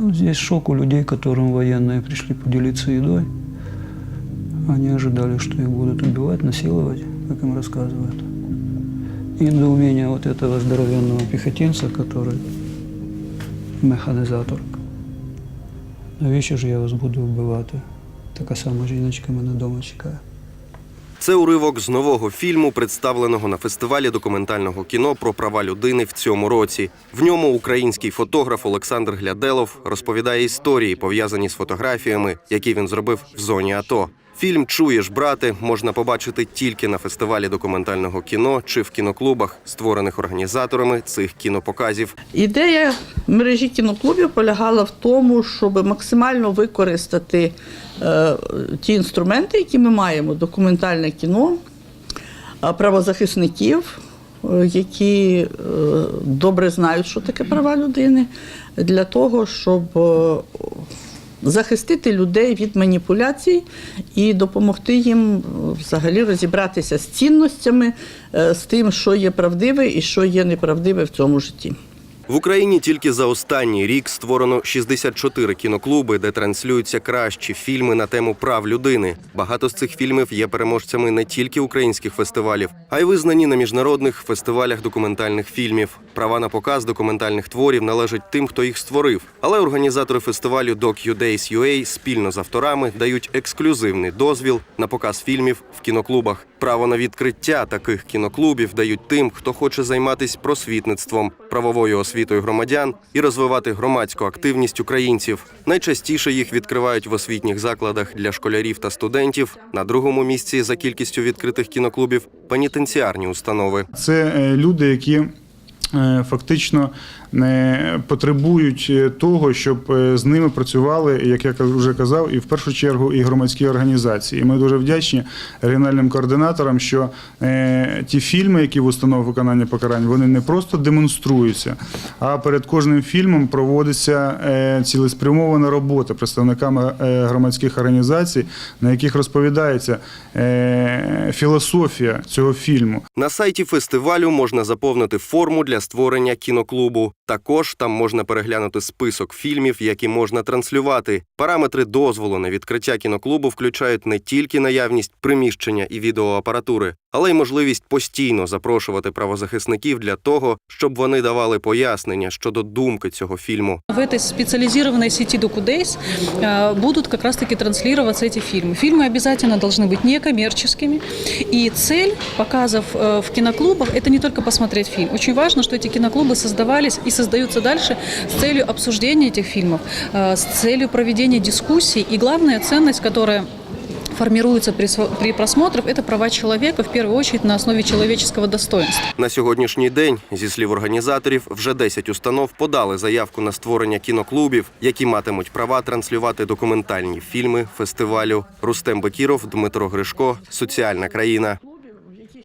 Ну, здесь шок у людей, которым военные пришли поделиться едой. Они ожидали, что их будут убивать, насиловать, как им рассказывают. И недоумение вот этого здоровенного пехотинца, который механизатор. Навіщо ж я вас буду вбивати? Така сама жіночка мене вдома чекає. Це уривок з нового фільму, представленого на фестивалі документального кіно про права людини в цьому році. В ньому український фотограф Олександр Гляделов розповідає історії, пов'язані з фотографіями, які він зробив в зоні АТО. Фільм Чуєш, брате можна побачити тільки на фестивалі документального кіно чи в кіноклубах, створених організаторами цих кінопоказів. Ідея мережі кіноклубів полягала в тому, щоб максимально використати е, ті інструменти, які ми маємо: документальне кіно, е, правозахисників, е, які е, добре знають, що таке права людини, для того, щоб захистити людей від маніпуляцій і допомогти їм е, взагалі розібратися з цінностями, е, з тим, що є правдиве і що є неправдиве в цьому житті. В Україні тільки за останній рік створено 64 кіноклуби, де транслюються кращі фільми на тему прав людини. Багато з цих фільмів є переможцями не тільки українських фестивалів, а й визнані на міжнародних фестивалях документальних фільмів. Права на показ документальних творів належать тим, хто їх створив. Але організатори фестивалю DocUdays UA спільно з авторами дають ексклюзивний дозвіл на показ фільмів в кіноклубах. Право на відкриття таких кіноклубів дають тим, хто хоче займатися просвітництвом, правовою освітою громадян і розвивати громадську активність українців. Найчастіше їх відкривають в освітніх закладах для школярів та студентів. На другому місці за кількістю відкритих кіноклубів пенітенціарні установи. Це е, люди, які фактично не потребують е, того, щоб е, з ними працювали, як я вже казав, і в першу чергу і громадські організації. Ми дуже вдячні регіональним координаторам, що е, ті фільми, які в установах виконання покарань, вони не просто демонструються, а перед кожним фільмом проводиться е, цілеспрямована робота представниками е, громадських організацій, на яких розповідається е, філософія цього фільму. На сайті фестивалю можна заповнити форму для створення кіноклубу. Також там можна переглянути список фільмів, які можна транслювати. Параметри дозволу на відкриття кіноклубу включають не тільки наявність приміщення і відеоапаратури, але й можливість постійно запрошувати правозахисників для того, щоб вони давали пояснення щодо думки цього фільму. В этой специализированной сети DocuDays э, будут как раз-таки транслироваться эти фильмы. Фильмы обязательно должны быть некоммерческими. И цель показов э, в киноклубах – это не только посмотреть фильм. Очень важно, что эти киноклубы создавались и создаются дальше с целью обсуждения этих фильмов, э, с целью проведения дискуссий. И главная ценность, которая формируется при, при просмотрах, это права человека, в первую очередь на основе человеческого достоинства. На сьогоднішній день, зі слів організаторів, вже 10 установ подали заявку на створення кіноклубів, які матимуть права транслювати документальні фільми фестивалю. Рустем Бекіров, Дмитро Гришко, Соціальна країна.